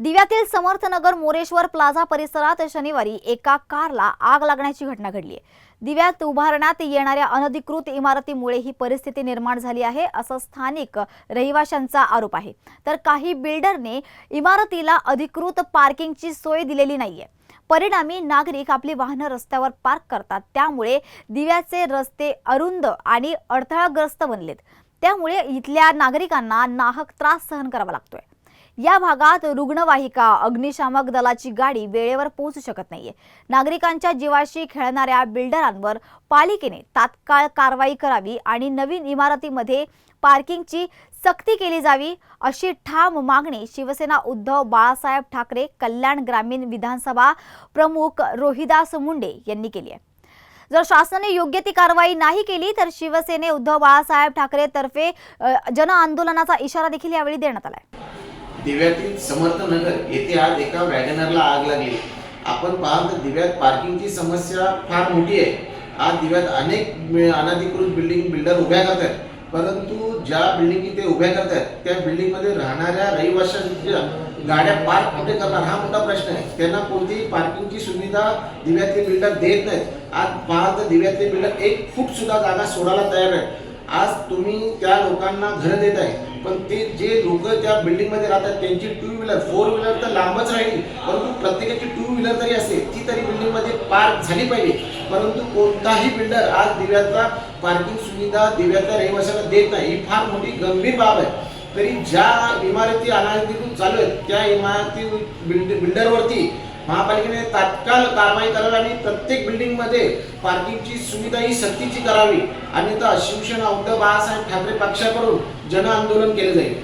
दिव्यातील Samarth Nagar Moreshwar plaza परिसरात शनिवारी एका कारला आग लागण्याची घटना घडली आहे. दिव्यात उभारण्यात येणाऱ्या अनधिकृत इमारतीमुळे ही परिस्थिती निर्माण झाली आहे असं स्थानिक रहिवाशांचा आरोप आहे. तर काही बिल्डरने इमारतीला अधिकृत पार्किंगची सोय दिलेली नाहीये. परिणामी नागरिक आपली वाहनं रस्त्यावर पार्क करतात. त्यामुळे दिव्याचे रस्ते अरुंद आणि अडथळाग्रस्त बनलेत. त्यामुळे इथल्या नागरिकांना नाहक त्रास सहन करावा लागतोय. या भागात रुग्णवाहिका अग्निशामक दलाची गाडी वेळेवर पोहोचू शकत नाहीये. नागरिकांच्या जीवाशी खेळणाऱ्या बिल्डरांवर पालिकेने तात्काळ कारवाई करावी आणि नवीन इमारतीमध्ये पार्किंगची सक्ती केली जावी अशी ठाम मागणी शिवसेना उद्धव बाळासाहेब ठाकरे कल्याण ग्रामीण विधानसभा प्रमुख रोहिदास मुंडे यांनी केली आहे. जर शासनाने योग्य ती कारवाई नाही केली तर शिवसेने उद्धव बाळासाहेब ठाकरे तर्फे जनआंदोलनाचा जन आंदोलनाचा इशारा देखील यावेळी देण्यात आलाय. दिव्यातील समर्थ नगर येथे आज एका वॅगनरला आग लागली. आपण पाहाल तर दिव्यात पार्किंगची समस्या फार मोठी आहे. आज दिव्यात अनेक अनाधिकृत बिल्डिंग बिल्डर उभ्या करतात. परंतु ज्या बिल्डिंग ते उभ्या करतात त्या बिल्डिंगमध्ये राहणाऱ्या रहिवाशांच्या गाड्या पार्क कुठे करणार? हा मोठा प्रश्न आहे. त्यांना कोणतीही पार्किंगची सुविधा दिव्यातले बिल्डर देत नाहीत. आज पाहाल तर दिव्यातले बिल्डर एक फूट सुद्धा जागा सोडायला तयार आहे आज तुम्ही त्या लोकांना घरं देत आहे पण ते जे लोक त्या बिल्डिंगमध्ये राहतात त्यांची टू व्हीलर फोर व्हीलर तर लांबच राहील. परंतु प्रत्येकाची टू व्हीलर तरी असेल ती तरी बिल्डिंगमध्ये पार्क झाली पाहिजे. परंतु कोणताही बिल्डर आज दिव्यातला पार्किंग सुविधा दिव्यातल्या रहिवाशांना देत नाही. ही फार मोठी गंभीर बाब आहे. तरी ज्या इमारती अनाधिकृत चालू आहेत त्या इमारती बिल्ड बिल्डरवरती महापालिकेने तात्काळ कारवाई करावी आणि प्रत्येक बिल्डिंगमध्ये पार्किंगची सुविधा ही सक्तीची करावी. आणि तर शिवसेना उद्धव बाळासाहेब ठाकरे पक्षाकडून जन आंदोलन केले जाईल.